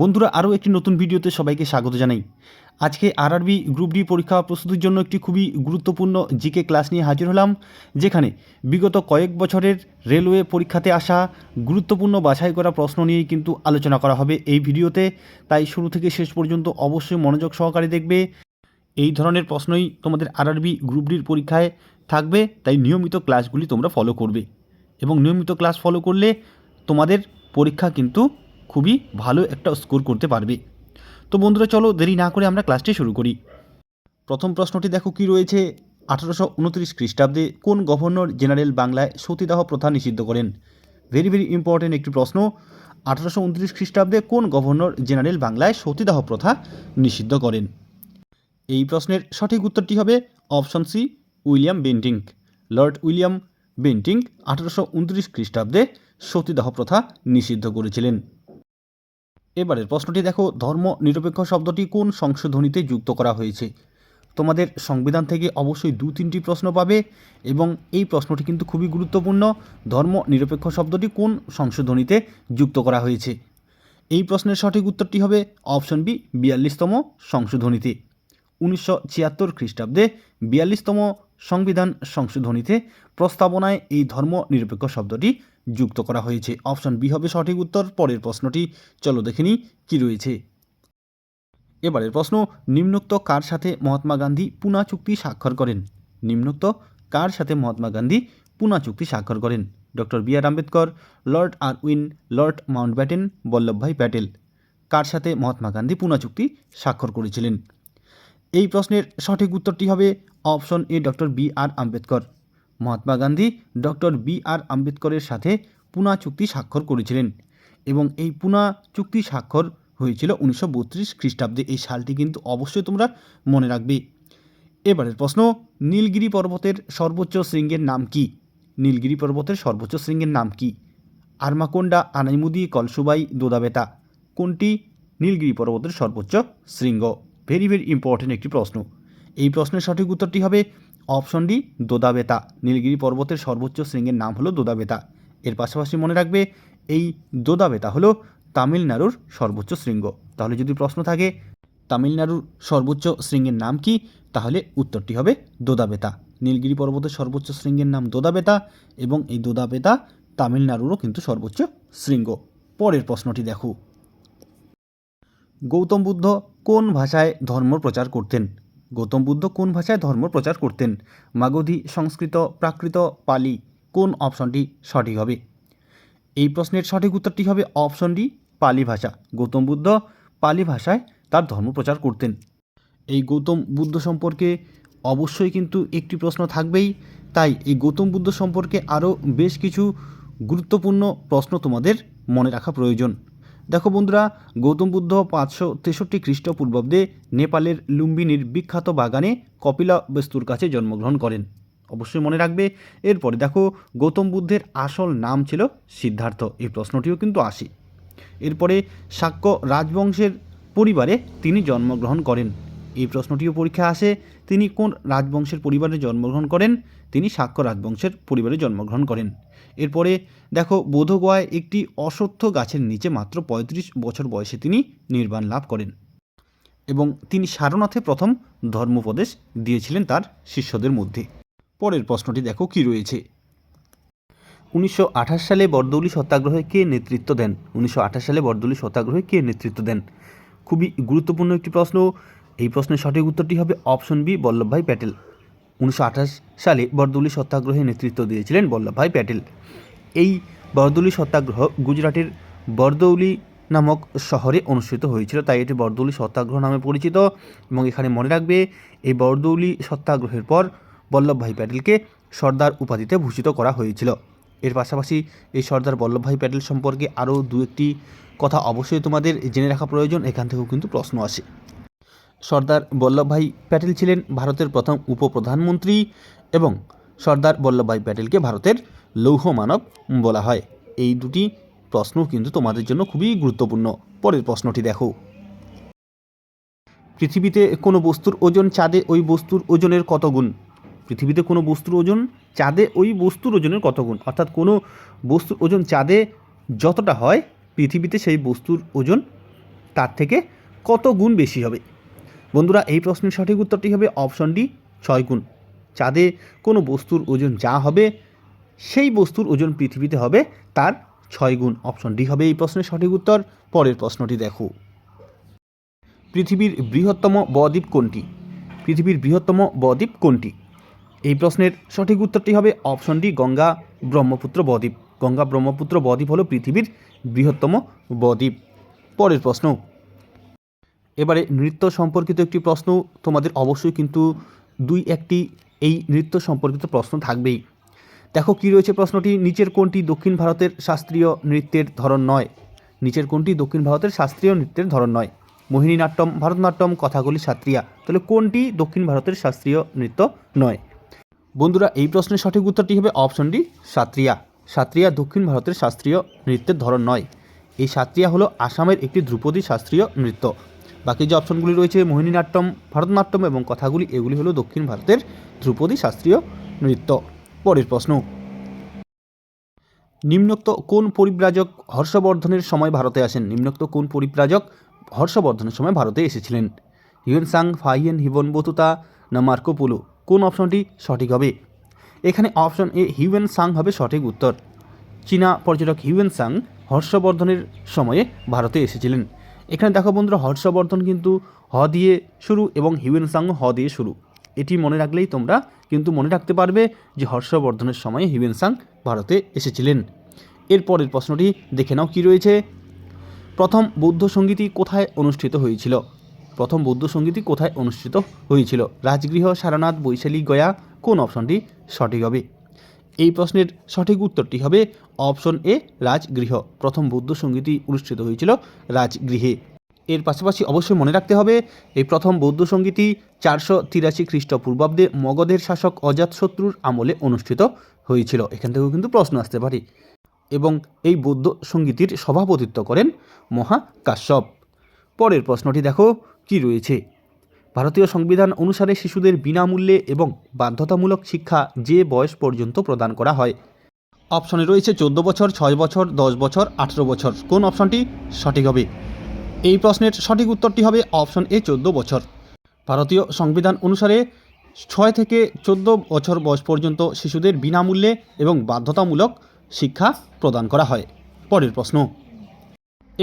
বন্ধুরা, আরও একটি নতুন ভিডিওতে সবাইকে স্বাগত জানাই। আজকে আরআরবি গ্রুপ ডি পরীক্ষা প্রস্তুতির জন্য একটি খুবই গুরুত্বপূর্ণ জিকে ক্লাস নিয়ে হাজির হলাম, যেখানে বিগত কয়েক বছরের রেলওয়ে পরীক্ষাতে আসা গুরুত্বপূর্ণ, বাছাই করা প্রশ্ন নিয়েই কিন্তু আলোচনা করা হবে এই ভিডিওতে। তাই শুরু থেকে শেষ পর্যন্ত অবশ্যই মনোযোগ সহকারে দেখবে। এই ধরনের প্রশ্নই তোমাদের আরআরবি গ্রুপ ডির পরীক্ষায় থাকবে, তাই নিয়মিত ক্লাসগুলি তোমরা ফলো করবে। এবং নিয়মিত ক্লাস ফলো করলে তোমাদের পরীক্ষা কিন্তু খুবই ভালো একটা স্কোর করতে পারবে। তো বন্ধুরা, চলো দেরি না করে আমরা ক্লাসটি শুরু করি। প্রথম প্রশ্নটি দেখো কি রয়েছে। আঠারোশো উনত্রিশ খ্রিস্টাব্দে কোন গভর্নর জেনারেল বাংলায় সতীদাহ প্রথা নিষিদ্ধ করেন? ভেরি ভেরি ইম্পর্টেন্ট একটি প্রশ্ন। আঠারোশো উনত্রিশ খ্রিস্টাব্দে কোন গভর্নর জেনারেল বাংলায় সতীদাহ প্রথা নিষিদ্ধ করেন? এই প্রশ্নের সঠিক উত্তরটি হবে option C, William Bentinck Lord William Bentinck আঠারোশো উনত্রিশ খ্রিস্টাব্দে সতীদাহ প্রথা নিষিদ্ধ করেছিলেন। এবারের প্রশ্নটি দেখো, ধর্ম নিরপেক্ষ শব্দটি কোন সংশোধনীতে যুক্ত করা হয়েছে? তোমাদের সংবিধান থেকে অবশ্যই দু তিনটি প্রশ্ন পাবে এবং এই প্রশ্নটি কিন্তু খুবই গুরুত্বপূর্ণ, ধর্ম নিরপেক্ষ শব্দটি কোন সংশোধনীতে যুক্ত করা হয়েছে? এই প্রশ্নের সঠিক উত্তরটি হবে অপশন বি, বিয়াল্লিশতম সংশোধনীতে। উনিশশো ছিয়াত্তর খ্রিস্টাব্দে বিয়াল্লিশতম সংবিধান সংশোধনীতে প্রস্তাবনায় এই ধর্ম নিরপেক্ষ শব্দটি যুক্ত করা হয়েছে। অপশন বি হবে সঠিক উত্তর। পরের প্রশ্নটি, চলো দেখে নিই কী রয়েছে। এবারের প্রশ্ন, নিম্নোক্ত কার সাথে মহাত্মা গান্ধী পুনা চুক্তি স্বাক্ষর করেন? নিম্নোক্ত কার সাথে মহাত্মা গান্ধী পুনা চুক্তি স্বাক্ষর করেন? Doctor B R Ambedkar, Lord Irwin Lord Mountbatten Vallabhbhai Patel, কার সাথে মহাত্মা গান্ধী পুনা চুক্তি স্বাক্ষর করেছিলেন? এই প্রশ্নের সঠিক উত্তরটি হবে option A doctor B R Ambedkar. Mahatma Gandhi, doctor B R আম্বেদকরের সাথে পুনা চুক্তি স্বাক্ষর করেছিলেন এবং এই পুনা চুক্তি স্বাক্ষর হয়েছিল উনিশশো বত্রিশ খ্রিস্টাব্দে। এই সালটি কিন্তু অবশ্যই তোমরা মনে রাখবে। এবারের প্রশ্ন, নীলগিরি পর্বতের সর্বোচ্চ শৃঙ্গের নাম কি? নীলগিরি পর্বতের সর্বোচ্চ শৃঙ্গের নাম কি? আরমাকোন্ডা, আনাইমুদি, কলসুবাই, দোদাবেতা, কোনটি নীলগিরি পর্বতের সর্বোচ্চ শৃঙ্গ? ভেরি ভেরি ইম্পর্টেন্ট একটি প্রশ্ন। এই প্রশ্নের সঠিক উত্তরটি হবে অপশন ডি, দোদাবেতা। নীলগিরি পর্বতের সর্বোচ্চ শৃঙ্গের নাম হলো দোদাবেতা। এর পাশাপাশি মনে রাখবে, এই দোদাবেতা হলো তামিলনাড়ুর সর্বোচ্চ শৃঙ্গ। তাহলে যদি প্রশ্ন থাকে, তামিলনাড়ুর সর্বোচ্চ শৃঙ্গের নাম কি? তাহলে উত্তরটি হবে দোদাবেতা। নীলগিরি পর্বতের সর্বোচ্চ শৃঙ্গের নাম দোদাবেতা এবং এই দোদাবেতা তামিলনাড়ুরও কিন্তু সর্বোচ্চ শৃঙ্গ। পরের প্রশ্নটি দেখো। গৌতম বুদ্ধ কোন ভাষায় ধর্ম প্রচার করতেন? গৌতম বুদ্ধ কোন ভাষায় ধর্ম প্রচার করতেন? মাগধী, সংস্কৃত, প্রাকৃত, পালি, কোন অপশনটি সঠিক হবে? এই প্রশ্নের সঠিক উত্তরটি হবে অপশন ডি, পালি ভাষা। গৌতম বুদ্ধ পালি ভাষায় তার ধর্ম প্রচার করতেন। এই গৌতম বুদ্ধ সম্পর্কে অবশ্যই কিন্তু একটি প্রশ্ন থাকবেই। তাই এই গৌতম বুদ্ধ সম্পর্কে আরও বেশ কিছু গুরুত্বপূর্ণ প্রশ্ন তোমাদের মনে রাখা প্রয়োজন। দেখো বন্ধুরা, গৌতম বুদ্ধ পাঁচশো তেষট্টি খ্রিস্টপূর্বাব্দে নেপালের লুম্বিনীর বিখ্যাত বাগানে কপিলা বস্তুর কাছে জন্মগ্রহণ করেন। অবশ্যই মনে রাখবে, এরপরে দেখো গৌতম বুদ্ধের আসল নাম ছিল সিদ্ধার্থ। এই প্রশ্নটিও কিন্তু আসে। এরপরে শাক্য রাজবংশের পরিবারে তিনি জন্মগ্রহণ করেন। এই প্রশ্নটিও পরীক্ষা আসে, তিনি কোন রাজবংশের পরিবারে জন্মগ্রহণ করেন? তিনি সাক্ষ্য রাজবংশের পরিবারে জন্মগ্রহণ করেন। এরপরে দেখো বোধগয়ায় একটি অশ্বত্থ গাছের নিচে মাত্র পঁয়ত্রিশ বছর বয়সে তিনি নির্বাণ লাভ করেন এবং তিনি সারনাথে প্রথম ধর্মোপদেশ দিয়েছিলেন তার শিষ্যদের মধ্যে। পরের প্রশ্নটি দেখো কি রয়েছে। উনিশশো আঠাশ সালে বরদৌলি সত্যাগ্রহে কে নেতৃত্ব দেন? উনিশশো আঠাশ সালে বরদৌলি সত্যাগ্রহে কে নেতৃত্ব দেন? খুবই গুরুত্বপূর্ণ একটি প্রশ্ন। এই প্রশ্নের সঠিক উত্তরটি হবে অপশন বি, বল্লভভাই প্যাটেল। উনিশশো আঠাশ সালে বরদৌলি সত্যাগ্রহে নেতৃত্ব দিয়েছিলেন বল্লভভাই প্যাটেল। এই বরদৌলি সত্যাগ্রহ গুজরাটের বরদৌলি নামক শহরে অনুষ্ঠিত হয়েছিল, তাই এটি বরদৌলি সত্যাগ্রহ নামে পরিচিত এবং এখানে মনে রাখবে, এই বরদৌলি সত্যাগ্রহের পর বল্লভভাই প্যাটেলকে সর্দার উপাধিতে ভূষিত করা হয়েছিল। এর পাশাপাশি এই সর্দার বল্লভভাই প্যাটেল সম্পর্কে আরও দু একটি কথা অবশ্যই তোমাদের জেনে রাখা প্রয়োজন, এখান থেকেও কিন্তু প্রশ্ন আসে। সর্দার বল্লভভাই প্যাটেল ছিলেন ভারতের প্রথম উপপ্রধানমন্ত্রী এবং সর্দার বল্লভভাই প্যাটেলকে ভারতের লৌহ মানব বলা হয়। এই দুটি প্রশ্ন কিন্তু তোমাদের জন্য খুবই গুরুত্বপূর্ণ। পরের প্রশ্নটি দেখো। পৃথিবীতে কোনো বস্তুর ওজন চাঁদে ওই বস্তুর ওজনের কত গুণ? পৃথিবীতে কোনো বস্তুর ওজন চাঁদে ওই বস্তুর ওজনের কত গুণ? অর্থাৎ কোনো বস্তুর ওজন চাঁদে যতটা হয়, পৃথিবীতে সেই বস্তুর ওজন তার থেকে কত গুণ বেশি হবে? বন্ধুরা, এই প্রশ্নের সঠিক উত্তরটি হবে অপশন ডি, ছয় গুণ। চাঁদে কোনো বস্তুর ওজন যা হবে, সেই বস্তুর ওজন পৃথিবীতে হবে তার ছয় গুণ। অপশন ডি হবে এই প্রশ্নের সঠিক উত্তর। পরের প্রশ্নটি দেখো। পৃথিবীর বৃহত্তম বদ্বীপ কোনটি? পৃথিবীর বৃহত্তম বদ্বীপ কোনটি? এই প্রশ্নের সঠিক উত্তরটি হবে অপশন ডি, গঙ্গা ব্রহ্মপুত্র বদ্বীপ। গঙ্গা ব্রহ্মপুত্র বদ্বীপ হলো পৃথিবীর বৃহত্তম বদ্বীপ। পরের প্রশ্ন এবারে নৃত্য সম্পর্কিত একটি প্রশ্ন তোমাদের অবশ্যই কিন্তু দুই একটি এই নৃত্য সম্পর্কিত প্রশ্ন থাকবেই। দেখো কী রয়েছে প্রশ্নটি, নিচের কোনটি দক্ষিণ ভারতের শাস্ত্রীয় নৃত্যের ধরন নয়? নিচের কোনটি দক্ষিণ ভারতের শাস্ত্রীয় নৃত্যের ধরন নয়? মোহিনীনাট্যম, ভারতনাট্যম, কথাগুলি শাস্ত্রীয়া তাহলে কোনটি দক্ষিণ ভারতের শাস্ত্রীয় নৃত্য নয়? বন্ধুরা, এই প্রশ্নের সঠিক উত্তরটি হবে অপশন ডি, সাত্রিয়া। সাত্রিয়া দক্ষিণ ভারতের শাস্ত্রীয় নৃত্যের ধরন নয়। এই সাত্রিয়া হলো আসামের একটি ধ্রুপদী শাস্ত্রীয় নৃত্য। বাকি যে অপশনগুলি রয়েছে, মোহিনীনাট্যম, ভারতনাট্যম এবং কথাগুলি, এগুলি হলো দক্ষিণ ভারতের ধ্রুপদী শাস্ত্রীয় নৃত্য। পরের প্রশ্ন। নিম্নোক্ত কোন পরিব্রাজক হর্ষবর্ধনের সময় ভারতে আসেন? নিম্নোক্ত কোন পরিব্রাজক হর্ষবর্ধনের সময় ভারতে এসেছিলেন? Hiuen Tsang Fahien Ibn Battuta, না মার্কোপোলো কোন অপশনটি সঠিক হবে? এখানে অপশন এ, হিউয়েন সাং হবে সঠিক উত্তর। চীনা পর্যটক হিউয়েন সাং হর্ষবর্ধনের সময়ে ভারতে এসেছিলেন। এখানে দেখো বন্ধুরা, হর্ষবর্ধন কিন্তু হ দিয়ে শুরু এবং হিউয়েন সাং হ দিয়ে শুরু। এটি মনে রাখলেই তোমরা কিন্তু মনে রাখতে পারবে যে হর্ষবর্ধনের সময়ে হিউয়েন সাং ভারতে এসেছিলেন। এরপরের প্রশ্নটি দেখে নাও কী রয়েছে। প্রথম বৌদ্ধ সঙ্গীতই কোথায় অনুষ্ঠিত হয়েছিল? প্রথম বৌদ্ধ সঙ্গীতই কোথায় অনুষ্ঠিত হয়েছিল? রাজগৃহ, সারনাথ, বৈশালী, গয়া কোন অপশনটি সঠিক হবে? এই প্রশ্নের সঠিক উত্তরটি হবে অপশন এ, রাজগৃহ। প্রথম বৌদ্ধ সঙ্গীতই অনুষ্ঠিত হয়েছিল রাজগৃহে। এর পাশাপাশি অবশ্যই মনে রাখতে হবে, এই প্রথম বৌদ্ধ সঙ্গীতই চারশো তিরাশি খ্রিস্টপূর্বাব্দে মগধের শাসক অজাতশত্রুর আমলে অনুষ্ঠিত হয়েছিল। এখান থেকেও কিন্তু প্রশ্ন আসতে পারে। এবং এই বৌদ্ধ সঙ্গীতির সভাপতিত্ব করেন মহাকাশ্যপ। পরের প্রশ্নটি দেখো, কি রয়েছে? ভারতীয় সংবিধান অনুসারে শিশুদের বিনামূল্যে এবং বাধ্যতামূলক শিক্ষা যে বয়স পর্যন্ত প্রদান করা হয়। অপশনে রয়েছে চোদ্দ বছর, ছয় বছর, দশ বছর, আঠেরো বছর। কোন অপশনটি সঠিক হবে? এই প্রশ্নের সঠিক উত্তরটি হবে অপশন এ, চোদ্দ বছর। ভারতীয় সংবিধান অনুসারে ছয় থেকে চোদ্দ বছর বয়স পর্যন্ত শিশুদের বিনামূল্যে এবং বাধ্যতামূলক শিক্ষা প্রদান করা হয়। পরের প্রশ্ন।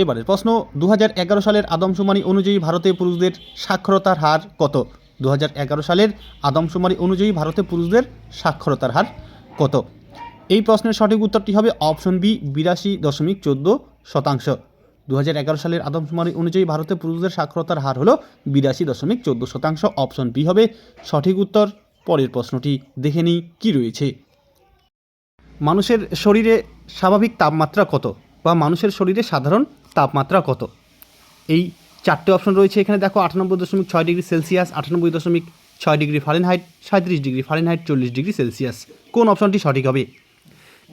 এবারের প্রশ্ন দু হাজার এগারো সালের আদমশুমারি অনুযায়ী ভারতে পুরুষদের সাক্ষরতার হার কত? দু হাজার এগারো সালের আদমশুমারি অনুযায়ী ভারতে পুরুষদের সাক্ষরতার হার কত? এই প্রশ্নের সঠিক উত্তরটি হবে অপশন বি, বিরাশি দশমিক চোদ্দ শতাংশ। দু হাজার এগারো সালের আদমশুমারি অনুযায়ী ভারতে পুরুষদের সাক্ষরতার হার হল বিরাশি দশমিক চোদ্দ শতাংশ। অপশন বি হবে সঠিক উত্তর। পরের প্রশ্নটি দেখে নিই কী রয়েছে। মানুষের শরীরে স্বাভাবিক তাপমাত্রা কত বা মানুষের শরীরে সাধারণ তাপমাত্রা কত? এই চারটে অপশন রয়েছে এখানে। দেখো, আটানব্বই দশমিক ছয় ডিগ্রি সেলসিয়াস, আটানব্বই দশমিক ছয় ডিগ্রি ফারেনহাইট সাঁত্রিশ ডিগ্রি ফারেনহাইট, চল্লিশ ডিগ্রি সেলসিয়াস। কোন অপশনটি সঠিক হবে?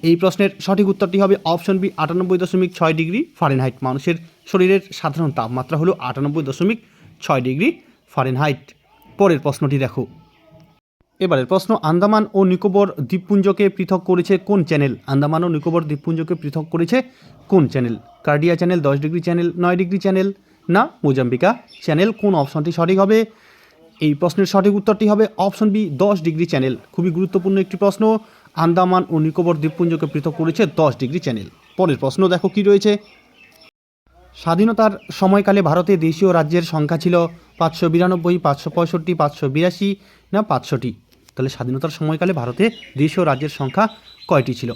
এই প্রশ্নের সঠিক উত্তরটি হবে অপশন বি আটানব্বই দশমিক ছয় ডিগ্রি ফারেনহাইট। মানুষের শরীরের সাধারণ তাপমাত্রা হলো আটানব্বই দশমিক ছয় ডিগ্রি ফারেনহাইট। পরের প্রশ্নটি দেখো। এবারের প্রশ্ন, আন্দামান ও নিকোবর দ্বীপপুঞ্জকে পৃথক করেছে কোন চ্যানেল? আন্দামান ও নিকোবর দ্বীপপুঞ্জকে পৃথক করেছে কোন চ্যানেল? কার্ডিয়া চ্যানেল, দশ ডিগ্রি চ্যানেল, নয় ডিগ্রি চ্যানেল, না মোজাম্বিকা চ্যানেল, কোন অপশনটি সঠিক হবে? এই প্রশ্নের সঠিক উত্তরটি হবে অপশন বি, দশ ডিগ্রি চ্যানেল। খুবই গুরুত্বপূর্ণ একটি প্রশ্ন, আন্দামান ও নিকোবর দ্বীপপুঞ্জকে পৃথক করেছে দশ ডিগ্রি চ্যানেল। পরের প্রশ্ন দেখো কি রয়েছে। স্বাধীনতার সময়কালে ভারতে দেশীয় রাজ্যের সংখ্যা ছিল পাঁচশো বিরানব্বই, পাঁচশো পঁয়ষট্টি, পাঁচশো বিরাশি, না পাঁচশোটি? তাহলে স্বাধীনতার সময়কালে ভারতে দেশীয় রাজ্যের সংখ্যা কয়টি ছিল?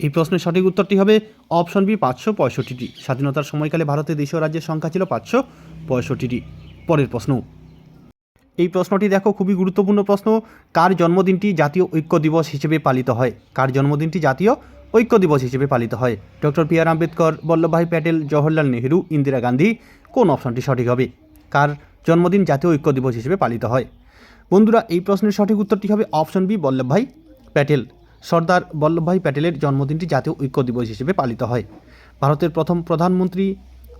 এই প্রশ্নের সঠিক উত্তরটি হবে অপশন বি পাঁচশো পঁয়ষট্টিটি। স্বাধীনতার সময়কালে ভারতে দেশীয় রাজ্যের সংখ্যা ছিল পাঁচশো পঁয়ষট্টিটি। পরের প্রশ্ন। এই প্রশ্নটি দেখো, খুবই গুরুত্বপূর্ণ প্রশ্ন। কার জন্মদিনটি জাতীয় ঐক্য দিবস হিসেবে পালিত হয়? কার জন্মদিনটি জাতীয় ঐক্য দিবস হিসেবে পালিত হয়? Doctor P R Ambedkar, Vallabhbhai Patel, Jawaharlal Nehru, Indira Gandhi, কোন অপশনটি সঠিক হবে? কার জন্মদিন জাতীয় ঐক্য দিবস হিসেবে পালিত হয়? বন্ধুরা, এই প্রশ্নের সঠিক উত্তরটি হবে অপশন বি বল্লভভাই প্যাটেল। সর্দার বল্লভভাই প্যাটেলের জন্মদিনটি জাতীয় ঐক্য দিবস হিসেবে পালিত হয়। ভারতের প্রথম প্রধানমন্ত্রী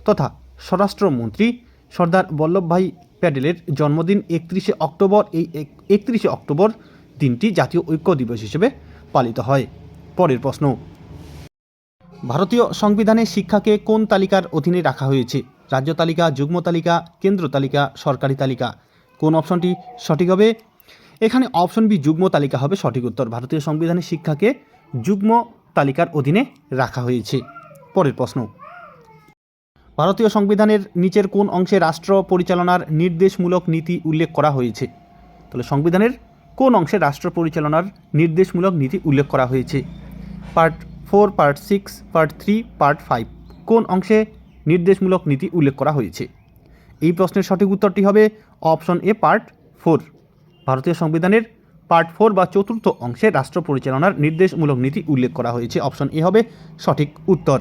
তথা স্বরাষ্ট্রমন্ত্রী সর্দার বল্লভভাই প্যাটেলের জন্মদিন একত্রিশে অক্টোবর, এই একত্রিশে অক্টোবর দিনটি জাতীয় ঐক্য দিবস হিসেবে পালিত হয়। পরের প্রশ্ন। ভারতীয় সংবিধানে শিক্ষাকে কোন তালিকার অধীনে রাখা হয়েছে? রাজ্য তালিকা, যুগ্ম তালিকা, কেন্দ্র তালিকা, সরকারি তালিকা? কোন অপশনটি সঠিক হবে? এখানে অপশন বি, যুগ্ম তালিকা হবে সঠিক উত্তর। ভারতীয় সংবিধানে শিক্ষাকে যুগ্ম তালিকার অধীনে রাখা হয়েছে। পরের প্রশ্ন। ভারতীয় সংবিধানের নিচের কোন অংশে রাষ্ট্র পরিচালনার নির্দেশমূলক নীতি উল্লেখ করা হয়েছে? তাহলে সংবিধানের কোন অংশে রাষ্ট্র পরিচালনার নির্দেশমূলক নীতি উল্লেখ করা হয়েছে? Part four, part six, part three, part five, কোন অংশে নির্দেশমূলক নীতি উল্লেখ করা হয়েছে? এই প্রশ্নের সঠিক উত্তরটি হবে অপশন এ পার্ট ফোর। ভারতীয় সংবিধানের পার্ট ফোর বা চতুর্থ অংশে রাষ্ট্র পরিচালনার নির্দেশমূলক নীতি উল্লেখ করা হয়েছে। অপশন এ হবে সঠিক উত্তর।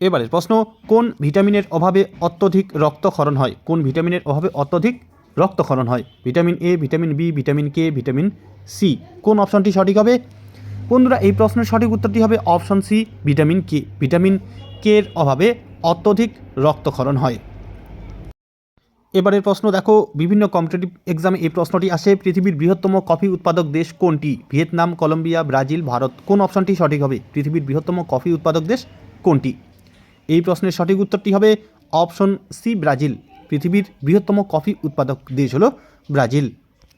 এবারের প্রশ্ন, কোন ভিটামিনের অভাবে অত্যধিক রক্তক্ষরণ হয়? কোন ভিটামিনের অভাবে অত্যধিক রক্তক্ষরণ হয়? Vitamin A, vitamin B, vitamin K, vitamin C. কোন অপশনটি সঠিক হবে? বন্ধুরা, এই প্রশ্নের সঠিক উত্তরটি হবে option C, vitamin K. Vitamin K এর অভাবে অত্যধিক রক্তক্ষরণ হয়। এবারের প্রশ্ন, দেখো, বিভিন্ন কম্পিটিটিভ এক্সামে এই প্রশ্নটি আসে, পৃথিবীর বৃহত্তম কফি উৎপাদক দেশ কোনটি? ভিয়েতনাম, কলম্বিয়া, ব্রাজিল, ভারত, কোন অপশনটি সঠিক হবে? পৃথিবীর বৃহত্তম কফি উৎপাদক দেশ কোনটি? এই প্রশ্নের সঠিক উত্তরটি হবে অপশন সি, ব্রাজিল। পৃথিবীর বৃহত্তম কফি উৎপাদক দেশ হলো ব্রাজিল।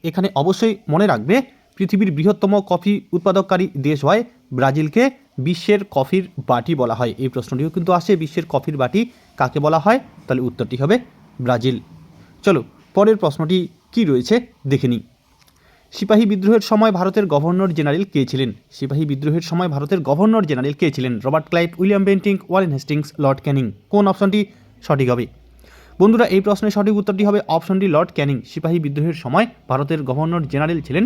এখানে অবশ্যই মনে রাখবে, পৃথিবীর বৃহত্তম কফি উৎপাদককারী দেশ হয় ব্রাজিলকে বিশ্বের কফির বাটি বলা হয়। এই প্রশ্নটিও কিন্তু আসে, বিশ্বের কফির বাটি কাকে বলা হয়? তাহলে উত্তরটি হবে ব্রাজিল। চলো, পরের প্রশ্নটি কি রয়েছে দেখে নিই। সিপাহী বিদ্রোহের সময় ভারতের গভর্নর জেনারেল কে ছিলেন? সিপাহী বিদ্রোহের সময় ভারতের গভর্নর জেনারেল কে ছিলেন? Robert Clive, William Bentinck Warren Hastings, Lord Canning. কোন অপশনটি সঠিক হবে? বন্ধুরা, এই প্রশ্নের সঠিক উত্তরটি হবে অপশনটি লর্ড ক্যানিং। সিপাহী বিদ্রোহের সময় ভারতের গভর্নর জেনারেল ছিলেন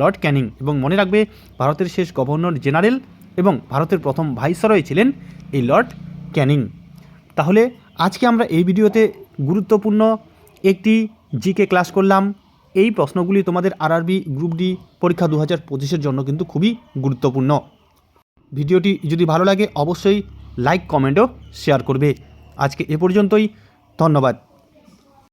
লর্ড ক্যানিং এবং মনে রাখবে, ভারতের শেষ গভর্নর জেনারেল এবং ভারতের প্রথম ভাইসরয় ছিলেন এই লর্ড ক্যানিং। তাহলে আজকে আমরা এই ভিডিওতে গুরুত্বপূর্ণ একটি জিকে ক্লাস করলাম। এই প্রশ্নগুলি তোমাদের আরআরবি গ্রুপ ডি পরীক্ষা দু হাজার পঁচিশের জন্য কিন্তু খুবই গুরুত্বপূর্ণ। ভিডিওটি যদি ভালো লাগে, অবশ্যই লাইক কমেন্টও শেয়ার করবে। আজকে এ পর্যন্তই। ধন্যবাদ।